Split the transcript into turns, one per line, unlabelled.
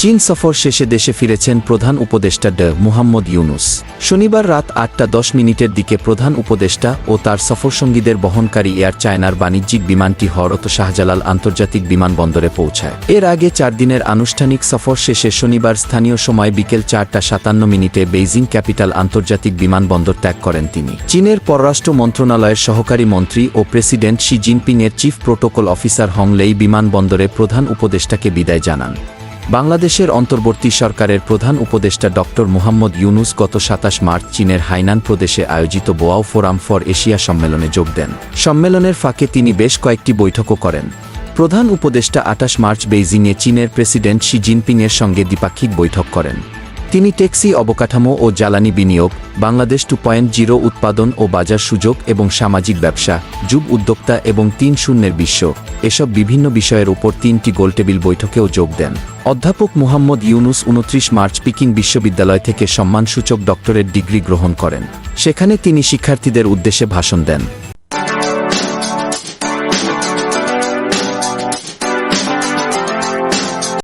চীন সফর শেষে দেশে ফিরেছেন প্রধান উপদেষ্টা ড মুহাম্মদ ইউনুস। শনিবার রাত আটটা দশ মিনিটের দিকে প্রধান উপদেষ্টা ও তার সফরসঙ্গীদের বহনকারী এয়ার চায়নার বাণিজ্যিক বিমানটি হরত শাহজালাল আন্তর্জাতিক বিমানবন্দরে পৌঁছায়। এর আগে চার দিনের আনুষ্ঠানিক সফর শেষে শনিবার স্থানীয় সময় বিকেল চারটা সাতান্ন মিনিটে বেইজিং ক্যাপিটাল আন্তর্জাতিক বিমানবন্দর ত্যাগ করেন তিনি। চীনের পররাষ্ট্র মন্ত্রণালয়ের সহকারী মন্ত্রী ও president Xi জিনপিংয়ের chief protocol officer Hong Lei বিমানবন্দরে প্রধান উপদেষ্টাকে বিদায় জানান। বাংলাদেশের অন্তর্বর্তী সরকারের প্রধান উপদেষ্টা ড. মুহাম্মদ ইউনুস গত সাতাশ মার্চ চীনের হাইনান প্রদেশে আয়োজিত বোয়াও ফোরাম ফর এশিয়া সম্মেলনে যোগ দেন। সম্মেলনের ফাঁকে তিনি বেশ কয়েকটি বৈঠকও করেন। প্রধান উপদেষ্টা আটাশ মার্চ বেইজিংয়ে চীনের প্রেসিডেন্ট শি জিনপিংয়ের সঙ্গে দ্বিপাক্ষিক বৈঠক করেন। তিনি ট্যাক্সি অবকাঠামো ও জ্বালানি বিনিয়োগ, বাংলাদেশ টু পয়েন্ট জিরো উৎপাদন ও বাজার সুযোগ এবং সামাজিক ব্যবসা, যুব উদ্যোক্তা এবং তিন শূন্যের বিশ্ব, এসব বিভিন্ন বিষয়ের উপর তিনটি গোলটেবিল বৈঠকেও যোগ দেন। অধ্যাপক মুহাম্মদ ইউনুস উনত্রিশ মার্চ পিকিং বিশ্ববিদ্যালয় থেকে সম্মানসূচক ডক্টরেট ডিগ্রি গ্রহণ করেন। সেখানে তিনি শিক্ষার্থীদের উদ্দেশ্যে ভাষণ দেন।